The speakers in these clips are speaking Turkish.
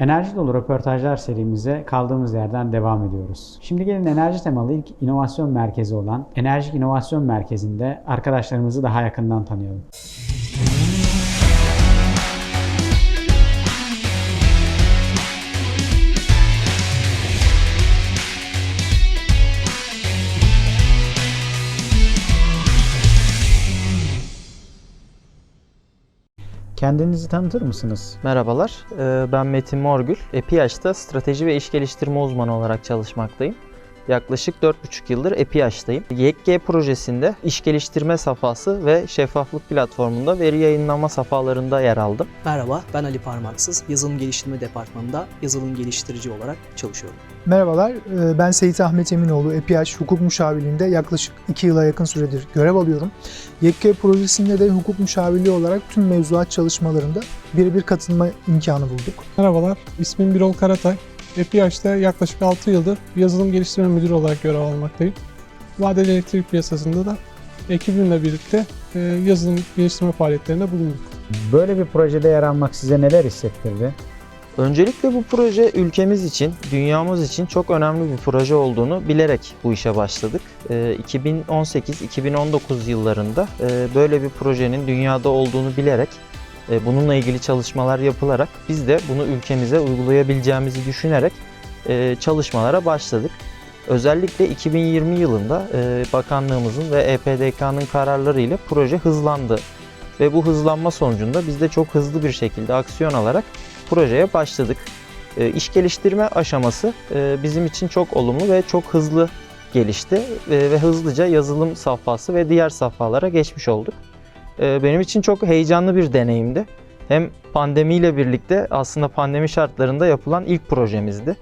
Enerji dolu röportajlar serimize kaldığımız yerden devam ediyoruz. Şimdi gelin enerji temalı ilk inovasyon merkezi olan Enerjik İnovasyon Merkezi'nde arkadaşlarımızı daha yakından tanıyalım. Kendinizi tanıtır mısınız? Merhabalar, ee, ben Metin Morgül. EPİAŞ'ta strateji ve iş geliştirme uzmanı olarak çalışmaktayım. Yaklaşık 4,5 yıldır EPİAŞ'tayım. YekG projesinde iş geliştirme safhası ve şeffaflık platformunda veri yayınlama safhalarında yer aldım. Merhaba, ben Ali Parmaksız. Yazılım Geliştirme Departmanı'nda yazılım geliştirici olarak çalışıyorum. Merhabalar, e, ben Seyit Ahmet Eminoğlu, EPH Hukuk Müşavirliğinde yaklaşık 2 yıla yakın süredir görev alıyorum. YK projesinde de hukuk müşavirliği olarak tüm mevzuat çalışmalarında birebir katılma imkanı bulduk. Merhabalar, ismim Birol Karatay. EPİAŞ'ta yaklaşık 6 yıldır yazılım geliştirme müdürü olarak görev almaktayım. Vadeli elektrik piyasasında da ekibimle birlikte e, yazılım geliştirme faaliyetlerinde bulunduk. Böyle bir projede yer almak size neler hissettirdi? Öncelikle bu proje ülkemiz için, dünyamız için çok önemli bir proje olduğunu bilerek bu işe başladık. Ee, 2018-2019 yıllarında e, böyle bir projenin dünyada olduğunu bilerek, e, bununla ilgili çalışmalar yapılarak biz de bunu ülkemize uygulayabileceğimizi düşünerek e, çalışmalara başladık. Özellikle 2020 yılında e, bakanlığımızın ve EPDK'nın kararlarıyla proje hızlandı. Ve bu hızlanma sonucunda biz de çok hızlı bir şekilde aksiyon alarak projeye başladık. E, iş geliştirme aşaması e, bizim için çok olumlu ve çok hızlı gelişti E, ve hızlıca yazılım safhası ve diğer safhalara geçmiş olduk. E, benim için çok heyecanlı bir deneyimdi. Hem pandemiyle birlikte aslında pandemi şartlarında yapılan ilk projemizdi.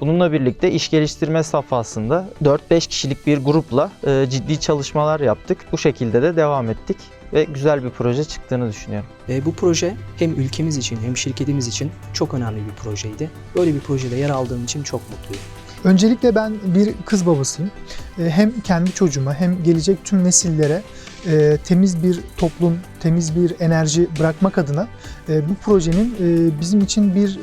Bununla birlikte iş geliştirme safhasında 4-5 kişilik bir grupla e, ciddi çalışmalar yaptık. Bu şekilde de devam ettik ve güzel bir proje çıktığını düşünüyorum. Ve bu proje hem ülkemiz için hem şirketimiz için çok önemli bir projeydi. Böyle bir projede yer aldığım için çok mutluyum. Öncelikle ben bir kız babasıyım. E, Hem kendi çocuğuma hem gelecek tüm nesillere e, temiz bir toplum, temiz bir enerji bırakmak adına e, bu projenin bizim için bir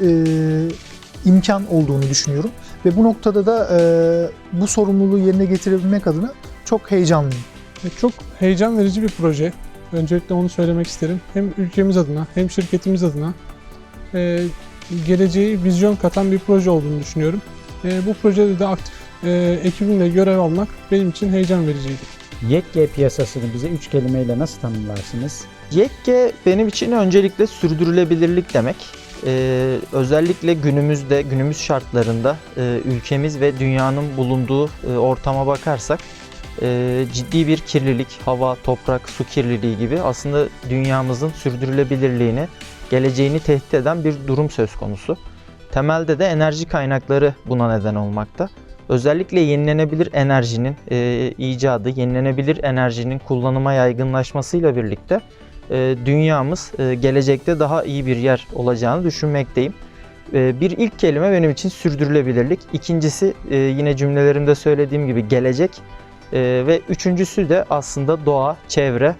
imkan olduğunu düşünüyorum. Ve bu noktada da bu sorumluluğu yerine getirebilmek adına çok heyecanlıyım. Çok heyecan verici bir proje. Öncelikle onu söylemek isterim. Hem ülkemiz adına hem şirketimiz adına geleceği vizyon katan bir proje olduğunu düşünüyorum. E, bu projede de aktif e, ekibimle görev almak benim için heyecan vericiydi. YekG piyasasını bize üç kelimeyle nasıl tanımlarsınız? Yekke benim için öncelikle sürdürülebilirlik demek. Ee, özellikle günümüzde, günümüz şartlarında e, ülkemiz ve dünyanın bulunduğu e, ortama bakarsak e, ciddi bir kirlilik, hava, toprak, su kirliliği gibi aslında dünyamızın sürdürülebilirliğini, geleceğini tehdit eden bir durum söz konusu. Temelde de enerji kaynakları buna neden olmakta. Özellikle yenilenebilir enerjinin e, icadı, yenilenebilir enerjinin kullanıma yaygınlaşmasıyla birlikte e, dünyamız e, gelecekte daha iyi bir yer olacağını düşünmekteyim. E, bir ilk kelime benim için sürdürülebilirlik. İkincisi e, yine cümlelerimde söylediğim gibi gelecek. E, ve üçüncüsü de aslında doğa, çevre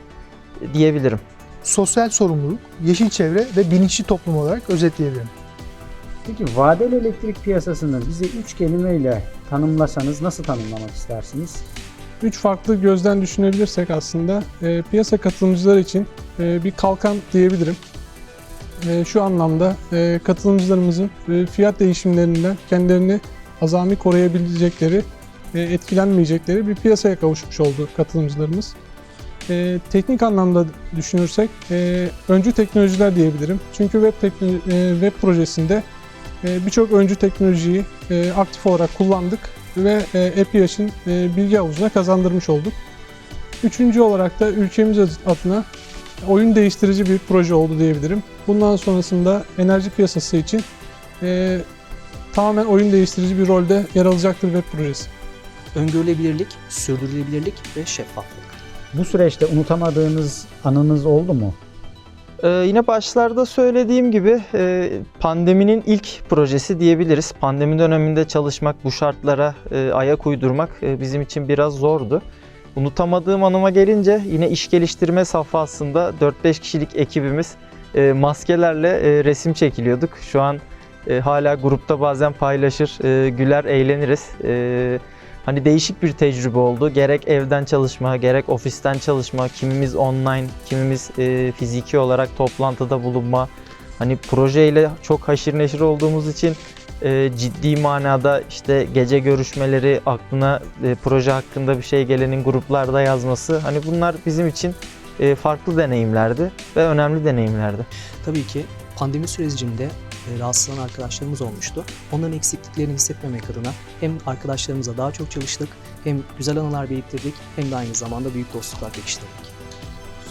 diyebilirim. Sosyal sorumluluk, yeşil çevre ve bilinçli toplum olarak özetleyebilirim. Peki vadeli elektrik piyasasını bize üç kelimeyle tanımlasanız nasıl tanımlamak istersiniz? Üç farklı gözden düşünebilirsek aslında e, piyasa katılımcılar için e, bir kalkan diyebilirim. E, şu anlamda e, katılımcılarımızın e, fiyat değişimlerinden kendilerini azami koruyabilecekleri, e, etkilenmeyecekleri bir piyasaya kavuşmuş oldu katılımcılarımız. E, teknik anlamda düşünürsek e, öncü teknolojiler diyebilirim. Çünkü web, tekno- e, web projesinde birçok öncü teknolojiyi e, aktif olarak kullandık ve e, EPİAŞ'ın e, bilgi havuzuna kazandırmış olduk. Üçüncü olarak da ülkemiz adına oyun değiştirici bir proje oldu diyebilirim. Bundan sonrasında enerji piyasası için e, tamamen oyun değiştirici bir rolde yer alacaktır web projesi. Öngörülebilirlik, sürdürülebilirlik ve şeffaflık. Bu süreçte unutamadığınız anınız oldu mu? Ee, yine başlarda söylediğim gibi e, pandeminin ilk projesi diyebiliriz. Pandemi döneminde çalışmak, bu şartlara e, ayak uydurmak e, bizim için biraz zordu. Unutamadığım anıma gelince yine iş geliştirme safhasında 4-5 kişilik ekibimiz e, maskelerle e, resim çekiliyorduk. Şu an E, hala grupta bazen paylaşır, e, güler, eğleniriz. E, hani değişik bir tecrübe oldu. Gerek evden çalışma, gerek ofisten çalışma, kimimiz online, kimimiz e, fiziki olarak toplantıda bulunma. Hani projeyle çok haşır neşir olduğumuz için e, ciddi manada işte gece görüşmeleri, aklına e, proje hakkında bir şey gelenin gruplarda yazması. Hani bunlar bizim için e, farklı deneyimlerdi ve önemli deneyimlerdi. Tabii ki pandemi sürecinde rahatsızlanan arkadaşlarımız olmuştu. Onların eksikliklerini hissetmemek adına hem arkadaşlarımıza daha çok çalıştık, hem güzel anılar biriktirdik, hem de aynı zamanda büyük dostluklar pekiştirdik.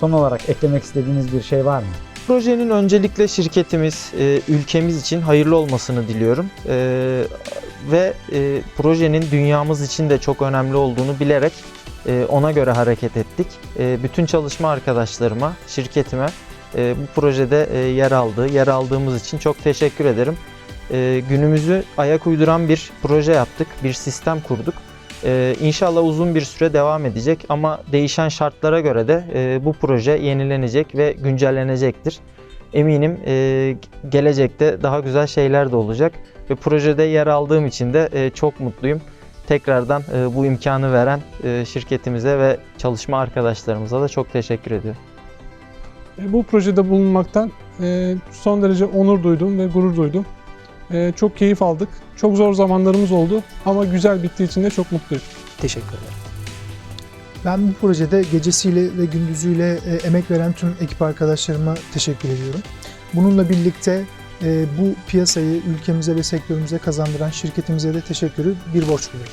Son olarak eklemek istediğiniz bir şey var mı? Projenin öncelikle şirketimiz, e, ülkemiz için hayırlı olmasını diliyorum. E, ve e, projenin dünyamız için de çok önemli olduğunu bilerek e, ona göre hareket ettik. E, bütün çalışma arkadaşlarıma, şirketime e, bu projede e, yer aldığı, yer aldığımız için çok teşekkür ederim. E, günümüzü ayak uyduran bir proje yaptık, bir sistem kurduk. E, inşallah uzun bir süre devam edecek ama değişen şartlara göre de e, bu proje yenilenecek ve güncellenecektir. Eminim e, gelecekte daha güzel şeyler de olacak ve projede yer aldığım için de e, çok mutluyum. Tekrardan e, bu imkanı veren e, şirketimize ve çalışma arkadaşlarımıza da çok teşekkür ediyorum. E, Bu projede bulunmaktan e, son derece onur duydum ve gurur duydum. E, Çok keyif aldık. Çok zor zamanlarımız oldu ama güzel bittiği için de çok mutluyum. Teşekkür ederim. Ben bu projede gecesiyle ve gündüzüyle emek veren tüm ekip arkadaşlarıma teşekkür ediyorum. Bununla birlikte bu piyasayı ülkemize ve sektörümüze kazandıran şirketimize de teşekkürü bir borç biliyorum.